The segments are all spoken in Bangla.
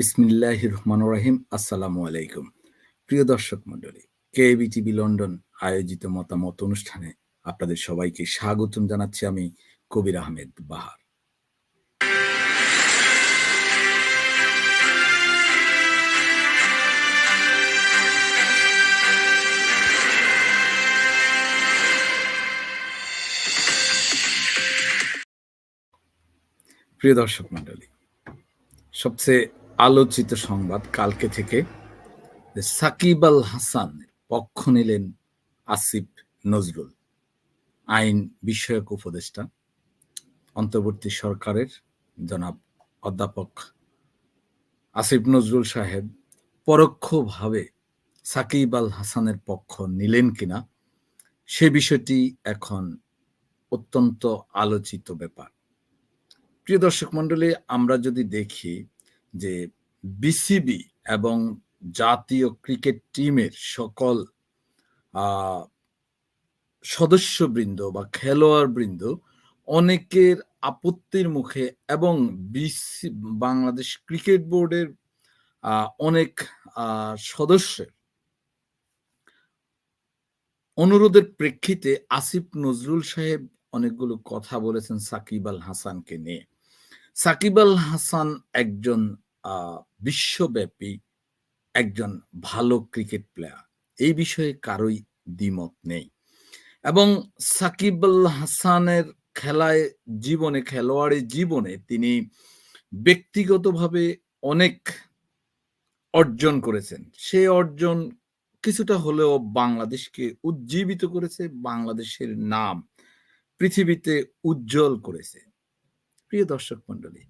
বিসমিল্লাহ রহমান রাহিম। আসসালামু আলাইকুম। প্রিয় দর্শক মন্ডলী কেবি টিভি লন্ডন আয়োজিত মতামত অনুষ্ঠানে আপনাদের সবাইকে স্বাগতম জানাচ্ছি আমি কবির আহমেদ বাহার। প্রিয় দর্শক মন্ডলী সবচেয়ে আলোচিত সংবাদ কালকে থেকে সাকিব আল হাসান পক্ষ নিলেন আসিফ নজরুল, আইন বিষয়ক উপদেষ্টা, অন্তর্বর্তী সরকারের জনাব অধ্যাপক আসিফ নজরুল সাহেব পরোক্ষভাবে সাকিব আল হাসানের পক্ষ নিলেন কিনা, সে বিষয়টি এখন অত্যন্ত আলোচিত ব্যাপার। প্রিয় দর্শক মন্ডলী আমরা যদি দেখি যে বিসিবি এবং জাতীয় ক্রিকেট টিমের সকল সদস্যবৃন্দ বা খেলোয়াড় বৃন্দ অনেকের আপত্তির মুখে এবং বিসি বাংলাদেশ ক্রিকেট বোর্ডের অনেক সদস্যের অনুরোধের প্রেক্ষিতে আসিফ নজরুল সাহেব অনেকগুলো কথা বলেছেন সাকিব আল হাসানকে নিয়ে। সাকিব আল হাসান একজন বিশ্বব্যাপী একজন ভালো ক্রিকেট প্লেয়ার। এই বিষয়ে কারোই দ্বিমত নেই। এবং সাকিব আল হাসানের খেলায় জীবনে খেলোয়াড়ি জীবনে তিনি ব্যক্তিগতভাবে অনেক অর্জন করেছেন। সে অর্জন কিছুটা হলেও বাংলাদেশকে উজ্জীবিত করেছে, বাংলাদেশের নাম পৃথিবীতে উজ্জ্বল করেছে। প্রিয় দর্শক মন্ডলী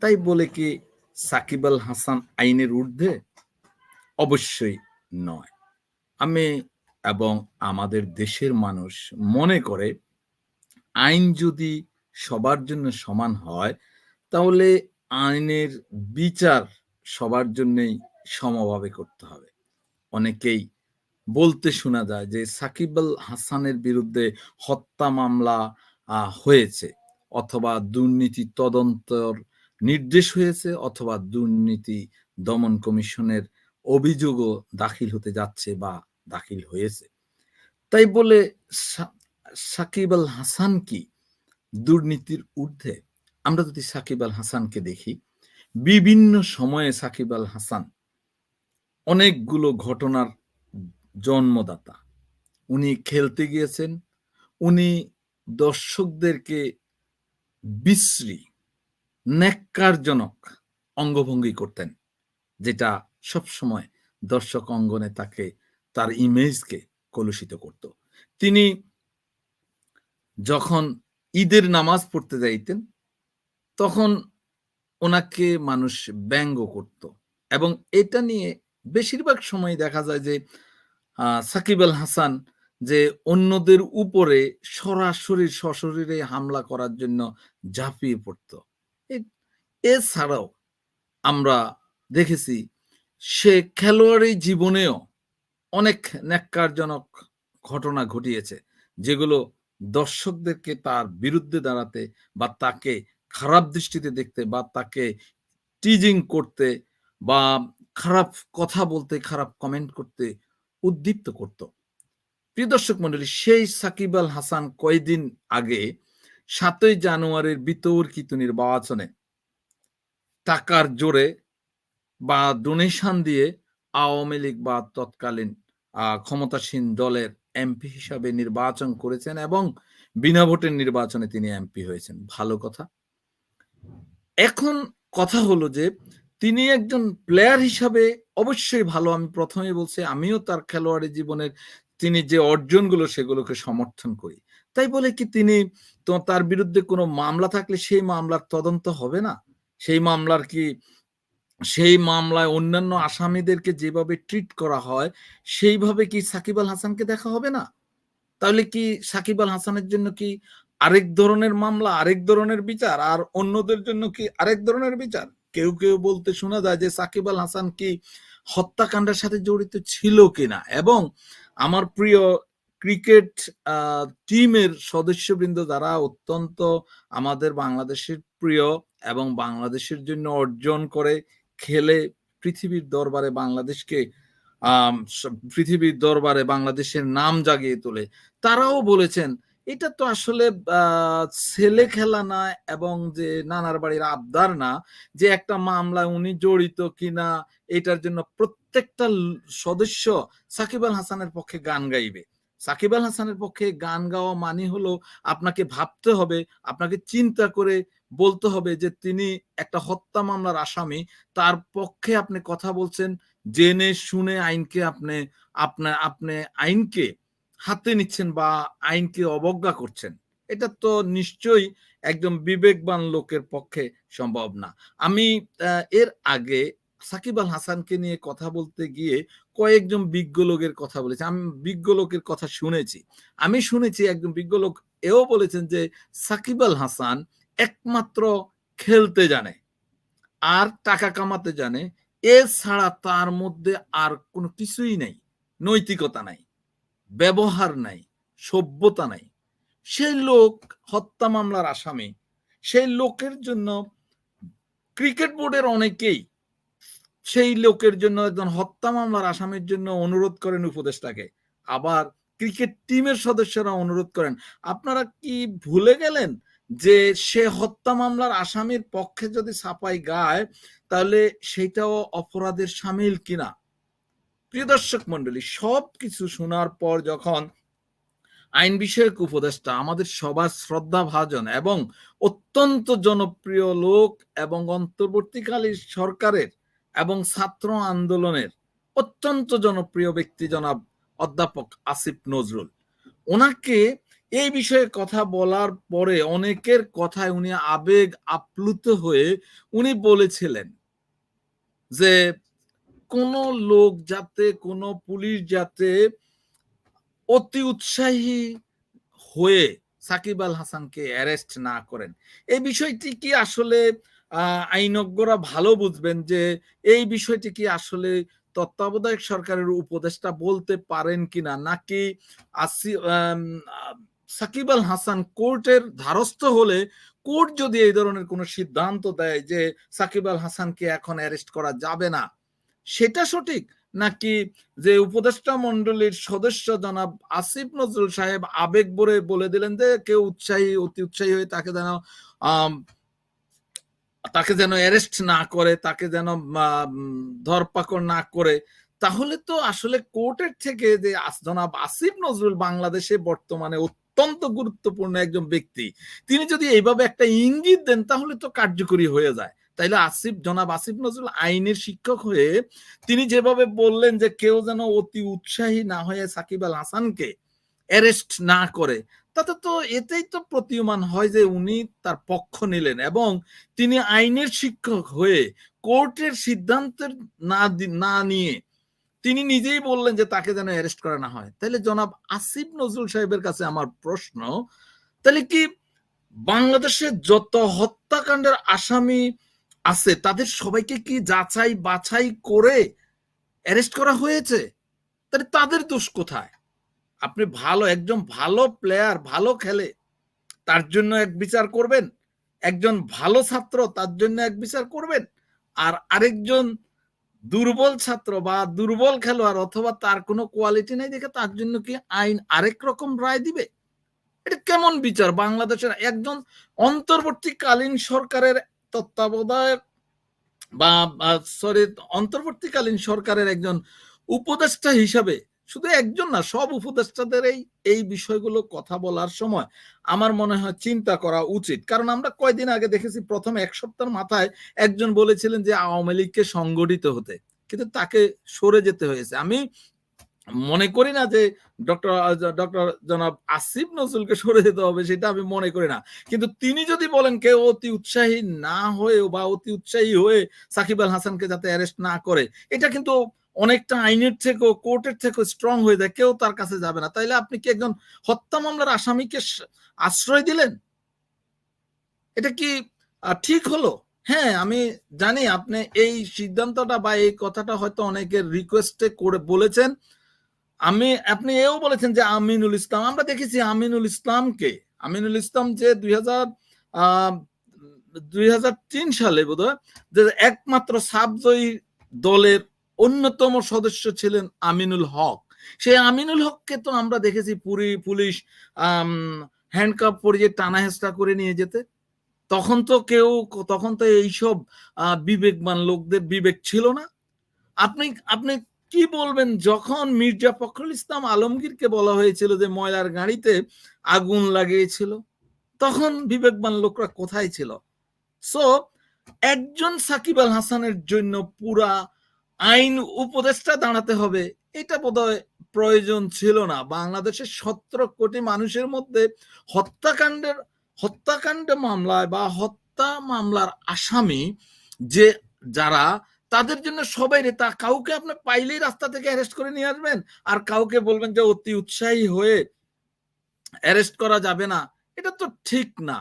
তাই বলে কি সাকিব আল হাসান আইনের ঊর্ধ্বে? অবশ্যই নয়। আমি এবং আমাদের দেশের মানুষ মনে করে আইন যদি সবার জন্য সমান হয়, তাহলে আইনের বিচার সবার জন্যই সমভাবে করতে হবে। অনেকেই বলতে শোনা যায় যে সাকিব আল হাসানের বিরুদ্ধে হত্যা মামলা হয়েছে অথবা দুর্নীতি তদন্তর নির্দেশ হয়েছে অথবা দুর্নীতি দমন কমিশনের অভিযোগও দাখিল হতে যাচ্ছে বা দাখিল হয়েছে। তাই বলে সাকিব আল হাসান কি দুর্নীতির ঊর্ধ্বে? আমরা যদি সাকিব আল হাসানকে দেখি, বিভিন্ন সময়ে সাকিব আল হাসান অনেকগুলো ঘটনার জন্মদাতা। উনি খেলতে গিয়েছেন, উনি দর্শকদেরকে বিশ্রী ন্যাক্কারজনক অঙ্গভঙ্গি করতেন, যেটা সবসময় দর্শক অঙ্গনে তাকে তার ইমেজকে কলুষিত করত। তিনি যখন ঈদের নামাজ পড়তে যাইতেন, তখন ওনাকে মানুষ ব্যঙ্গ করত এবং এটা নিয়ে বেশিরভাগ সময় দেখা যায় যে সাকিব আল হাসান যে অন্যদের উপরে সরাসরি সশরীরে হামলা করার জন্য ঝাঁপিয়ে পড়ত। এছাড়াও আমরা দেখেছি সে খেলোয়াড়ি জীবনেও অনেক ন্যাক্কারজনক ঘটনা ঘটিয়েছে, যেগুলো দর্শকদেরকে তার বিরুদ্ধে দাঁড়াতে বা তাকে খারাপ দৃষ্টিতে দেখতে বা তাকে টিজিং করতে বা খারাপ কথা বলতে, খারাপ কমেন্ট করতে উদ্দীপ্ত করত। প্রিয় দর্শক মন্ডলী সেই সাকিব আল হাসান কয়েকদিন আগে সাতই জানুয়ারির বিতর্কিত নির্বাচনে টাকার জোরে বা ডোনেশন দিয়ে আওয়ামী লীগ বা তৎকালীন ক্ষমতাসীন দলের এমপি হিসাবে নির্বাচন করেছেন এবং বিনা ভোটের নির্বাচনে তিনি এমপি হয়েছেন। ভালো কথা। এখন কথা হলো যে, তিনি একজন প্লেয়ার হিসাবে অবশ্যই ভালো। আমি প্রথমে বলছি, আমিও তার খেলোয়াড়ি জীবনের তিনি যে অর্জনগুলো সেগুলোকে সমর্থন করি। তাই বলে কি তিনি তো তার বিরুদ্ধে কোনো মামলা থাকলে সেই মামলার তদন্ত হবে না? সেই মামলার কি, সেই মামলায় অন্যান্য আসামিদেরকে যেভাবে ট্রিট করা হয়, সেইভাবে কি সাকিব আল হাসানকে দেখা হবে না? তাহলে কি সাকিব আল হাসানের জন্য কি আরেক ধরনের মামলা, আরেক ধরনের বিচার? আর অন্যদের জন্য কি আরেক ধরনের বিচার? কেউ কেউ বলতে শোনা যায় যে সাকিব আল হাসান কি হত্যাকাণ্ডের সাথে জড়িত ছিল কিনা? এবং আমার প্রিয় ক্রিকেট টিমের সদস্যবৃন্দ যারা অত্যন্ত আমাদের বাংলাদেশের প্রিয় এবং বাংলাদেশের জন্য অর্জন করে খেলে পৃথিবীর দরবারে বাংলাদেশকে পৃথিবীর দরবারে বাংলাদেশের নাম জাগিয়ে তোলে। তারাও বলেছেন, এটা তো আসলে ছেলে খেলা না এবং যে নানার বাড়ির আবদার না যে একটা মামলায় উনি জড়িত কিনা এটার জন্য প্রত্যেকটা সদস্য সাকিব আল হাসানের পক্ষে গান গাইবে। সাকিব আল হাসানের পক্ষে গান গাওয়া মানে হলো আপনাকে ভাবতে হবে, আপনাকে চিন্তা করে বলতে হবে যে তিনি একটা হত্যা মামলার আসামি। তার পক্ষে আপনি কথা বলছেন, জেনে শুনে আইনকে আপনি আপনা আপনি আইনকে হাতে নিচ্ছেন বা আইনকে অবজ্ঞা করছেন। এটা তো নিশ্চয়ই একদম বিবেকবান লোকের পক্ষে সম্ভব না। আমি এর আগে সাকিব আল হাসানকে নিয়ে কথা বলতে গিয়ে কয়েকজন বিজ্ঞ লোকের কথা বলেছি। আমি বিজ্ঞ লোকের কথা শুনেছি। আমি শুনেছি একজন বিজ্ঞ লোক এও বলেছেন যে সাকিব আল হাসান একমাত্র খেলতে জানে। আর টাকা কামাতে জানে। এছাড়া তার মধ্যে আর কোনো কিছুই নাই। নৈতিকতা নাই। ব্যবহার নাই, সভ্যতা নাই। সেই লোক হত্যা মামলার আসামি। সেই লোকের জন্য ক্রিকেট বোর্ডের অনেকেই সেই লোকের জন্য একজন হত্যা মামলার আসামির জন্য অনুরোধ করেন উপদেষ্টাকে। আবার ক্রিকেট টিমের সদস্যরা অনুরোধ করেন। আপনারা কি ভুলে গেলেন যে সে হত্যা মামলার আসামির পক্ষে যদি ছাপাই গায়, তাহলে সেটাও অপরাধের সামিল কিনা? প্রিয় দর্শক মণ্ডলী, সবকিছু শোনার পর যখন আইন বিষয়ক উপদেষ্টা, আমাদের সবার শ্রদ্ধাভাজন এবং অত্যন্ত জনপ্রিয় লোক এবং অন্তর্বর্তীকালীন সরকারের এবং ছাত্র আন্দোলনের অত্যন্ত জনপ্রিয় ব্যক্তি জনাব অধ্যাপক আসিফ নজরুল। উনাকে এই বিষয়ে কথা বলার পরে অনেকের কথায় উনি আবেগ আপ্লুত হয়ে উনি বলেছিলেন যে, কোন লোক যাতে, কোন পুলিশ যাতে অতি উৎসাহী হয়ে সাকিব আল হাসানকে অ্যারেস্ট না করেন। এই বিষয়টি কি আসলে আইনজ্ঞরা ভালো বুঝবেন যে, এই বিষয়টি কি আসলে তত্ত্বাবধায়ক সরকারের উপদেষ্টা বলতে পারেন কিনা? নাকি আসি সাকিব আল হাসান কোর্টের দ্বারস্থ হলে কোর্ট যদি এই ধরনের কোন সিদ্ধান্ত দেয় যে সাকিব আল হাসানকে এখন অ্যারেস্ট করা যাবে না, সেটা সঠিক? নাকি যে উপদেষ্টা মণ্ডলীর সদস্য জনাব আসিফ নজরুল সাহেব আবেগ ভরে বলে দিলেন যে কেউ উৎসাহী অতি উৎসাহী হয়ে তাকে যেন তাকে যেন অ্যারেস্ট না করে, তাকে যেন ধরপাকড় না করে। তাহলে তো আসলে কোর্টের থেকে যে জনাব আসিফ নজরুল বাংলাদেশে বর্তমানে অত্যন্ত গুরুত্বপূর্ণ একজন ব্যক্তি। তিনি যদি এইভাবে একটা ইঙ্গিত দেন তাহলে তো কার্যকরী হয়ে যায়। তাইলে আসিফ জনাব আসিফ নজরুল আইনের শিক্ষক হয়ে তিনি যেভাবে বললেন যে কেউ যেন অতি উৎসাহী না হয়ে সাকিব আল হাসানকে অ্যারেস্ট না করে, তাতে তো এতেই তো প্রতীয়মান হয় যে উনি তার পক্ষ নিলেন এবং তিনি আইনের শিক্ষক হয়ে কোর্টের সিদ্ধান্তের না না নিয়ে তিনি নিজেই বললেন যে তাকে যেন অ্যারেস্ট করা না হয়। তাহলে জনাব আসিফ নজরুল সাহেবের কাছে আমার প্রশ্ন, তাহলে কি বাংলাদেশের যত হত্যাকাণ্ডের আসামি আছে তাদের সবাইকে কি যাচাই বাছাই করে অ্যারেস্ট করা হয়েছে? তাহলে তাদের দোষ কোথায়? আপনি ভালো একজন ভালো প্লেয়ার ভালো খেলে, তার জন্য এক বিচার করবেন। একজন ভালো ছাত্র তার জন্য এক বিচার করবেন। আর আরেকজন দুর্বল ছাত্র বা দুর্বল খেলোয়াড় অথবা তার কোনো কোয়ালিটি নাই দেখে তার জন্য কি আইন আরেক রকম রায় দিবে? এটা কেমন বিচার? বাংলাদেশের একজন অন্তর্বর্তীকালীন সরকারের তত্ত্বাবধায়ক বা সরি অন্তর্বর্তীকালীন সরকারের একজন উপদেষ্টা হিসাবে শুধু একজন না সব উপদেষ্টাদের এই, এই বিষয়গুলো কথা বলার সময় আমার মনে হয় চিন্তা করা উচিত। কারণ আমরা কয়দিন আগে দেখেছি ১ম ১ সপ্তাহের মাথায় একজন বলেছিলেন যে আওয়ামী লীগকে সংগঠিত হতে। কিন্তু তাকে সরে যেতে হয়েছে। আমি মনে করি না যে ডক্টর ডক্টর জনাব আসিফ নজরুলকে সরে যেতে হবে সেটা আমি মনে করি না। কিন্তু তিনি যদি বলেন কেউ অতি উৎসাহী না হয়েও বা অতি উৎসাহী হয়ে সাকিব আল হাসানকে যাতে অ্যারেস্ট না করে, এটা কিন্তু অনেকটা আইনের থেকেও কোর্টের থেকেও স্ট্রং হয়ে যায়। কেউ তার কাছে যাবে না। তাইলে আপনি কি একজন হত্যা মামলার আসামিকে আশ্রয় দিলেন? এটা কি ঠিক হলো? হ্যাঁ, আমি জানি আপনি এই সিদ্ধান্তটা বা এই কথাটা হয়তো অনেকের রিকোয়েস্টে করে বলেছেন। আমি আপনি এও বলেছেন যে আমিনুল ইসলাম। আমরা দেখেছি আমিনুল ইসলামকে, আমিনুল ইসলাম যে ২০০০ আ দুই সালে বোধহয় যে একমাত্র সাবজয়ী দলের অন্যতম সদস্য ছিলেন আমিনুল হক। সেই আমিনুল হককে তো আমরা দেখেছি পুরি পুলিশ হ্যান্ডকাপ পরিয়ে টানা করে নিয়ে যেতে। তখন তো কেউ, তখন তো এইসব বিবেকবান লোকদের বিবেক ছিল না। আপনি আপনি কি বলবেন? যখন মির্জা ফখরুল ইসলাম আলমগীরকে বলা হয়েছিল যে ময়লার গাড়িতে আগুন লাগিয়েছিল, তখন বিবেকবান লোকরা কোথায় ছিল? সো একজন সাকিব আল হাসানের জন্য পুরা আইন উপদেষ্টা দাঁড়াতে হবে। এটা বোধহয় প্রয়োজন ছিল না। বাংলাদেশের সতেরো কোটি মানুষের মধ্যে হত্যাকাণ্ডের, হত্যাকাণ্ড মামলায় বা হত্যা মামলার আসামি যে যারা, তাদের জন্য সবাই তা কাউকে আপনি পাইলেই রাস্তা থেকে অ্যারেস্ট করে নিয়ে আসবেন। আর কাউকে বলবেন যে অতি উৎসাহী হয়ে অ্যারেস্ট করা যাবে না। এটা তো ঠিক না।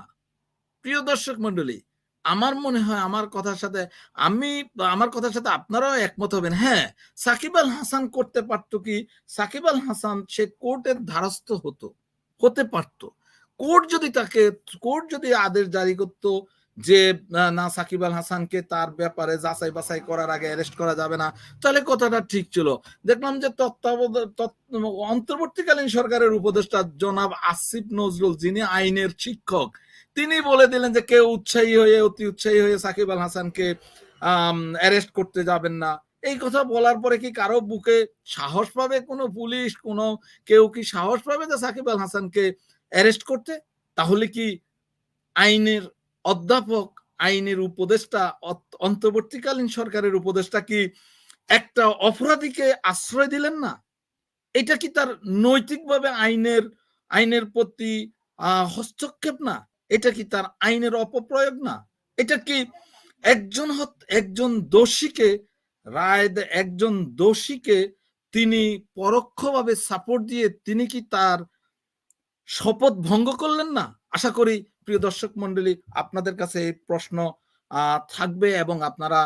প্রিয় দর্শক মন্ডলী আমার মনে হয় আমার কথার সাথে, আমি, আমার কথার সাথে আপনারাও একমত হবেন। হ্যাঁ সাকিব আল হাসান করতে পারতো কি? সাকিব আল হাসান সে কোর্টের ধারস্থ হতো, হতে পারতো। কোর্ট যদি তাকে, কোর্ট যদি আদেশ জারি করতো যে, না সাকিব আল হাসানকে তার ব্যাপারে যাচাই বাছাই করার আগে অ্যারেস্ট করা যাবে না, তাহলে কথাটা ঠিক ছিল। দেখলাম যে তত্ত্বাবধান তত্ত্ব- অন্তর্বর্তীকালীন সরকারের উপদেষ্টা জনাব আসিফ নজরুল, যিনি আইনের শিক্ষক তিনি বলে দিলেন যে কেউ উৎসাহী হয়ে, অতি উৎসাহী হয়ে সাকিব আল হাসানকে অ্যারেস্ট করতে যাবেন না। এই কথা বলার পরে কি কারও বুকে সাহস পাবে কোনো পুলিশ, কোনো কেউ কি সাহস পাবে যে সাকিব আল হাসানকে অ্যারেস্ট করতে? তাহলে কি আইনের অধ্যাপক, আইনের উপদেষ্টা অন্তর্বর্তীকালীন সরকারের উপদেষ্টা কি একটা অপরাধীকে আশ্রয় দিলেন না? এটা কি তার নৈতিকভাবে আইনের আইনের প্রতি হস্তক্ষেপ না? এটা কি তার আইনের অপপ্রয়োগ না? এটা কি একজন একজন দোষীকে, রায় একজন দোষীকে তিনি পরোক্ষভাবে সাপোর্ট দিয়ে তিনি কি তার শপথ ভঙ্গ করলেন না? আশা করি প্রিয় দর্শক মন্ডলী আপনাদের কাছে এই প্রশ্ন থাকবে এবং আপনারা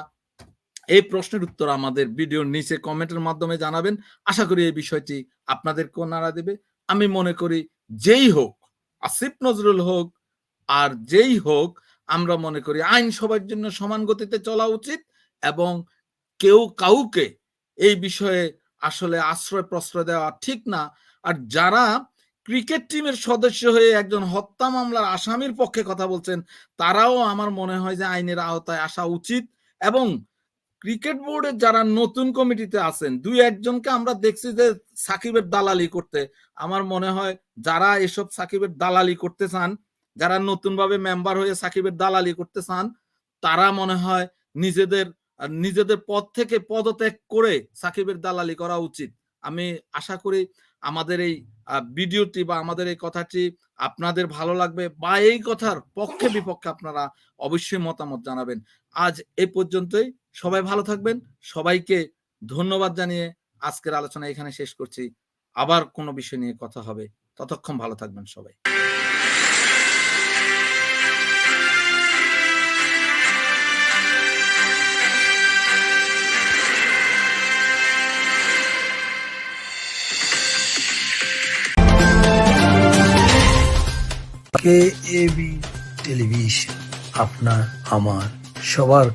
এই প্রশ্নের উত্তর আমাদের ভিডিওর নিচে কমেন্টের মাধ্যমে জানাবেন। আশা করি এই বিষয়টি আপনাদেরকেও নাড়া দেবে। আমি মনে করি যেই হোক, আসিফ নজরুল হোক আর যেই হোক, আমরা মনে করি আইন সবার জন্য সমান গতিতে চলা উচিত এবং কেউ কাউকে এই বিষয়ে আসলে আশ্রয় প্রশ্রয় দেওয়া ঠিক না। আর যারা ক্রিকেট টিমের সদস্য হয়ে একজন হত্যা মামলার আসামির পক্ষে কথা বলছেন, তারাও আমার মনে হয় যে আইনের আওতায় আসা উচিত এবং ক্রিকেট বোর্ডের যারা নতুন কমিটিতে আছেন, দুই একজনকে আমরা দেখছি যে সাকিবের দালালি করতে। আমার মনে হয় যারা এসব সাকিবের দালালি করতে চান যারা নতুন ভাবে মেম্বার হয়ে সাকিবের দালালি করতে চান, তারা মনে হয় নিজেদের নিজেদের পদ থেকে পদত্যাগ করে সাকিবের দালালি করা উচিত। আমি আশা করি আমাদের এই ভিডিওটি বা আমাদের এই কথাটি আপনাদের ভালো লাগবে বা এই কথার পক্ষে বিপক্ষে আপনারা অবশ্যই মতামত জানাবেন। আজ এ পর্যন্তই। সবাই ভালো থাকবেন। সবাইকে ধন্যবাদ জানিয়ে আজকের আলোচনা এখানে শেষ করছি। আবার কোনো বিষয় নিয়ে কথা হবে। ততক্ষণ ভালো থাকবেন সবাই। কে এবি টেলিভিশন আপনার আমার সবার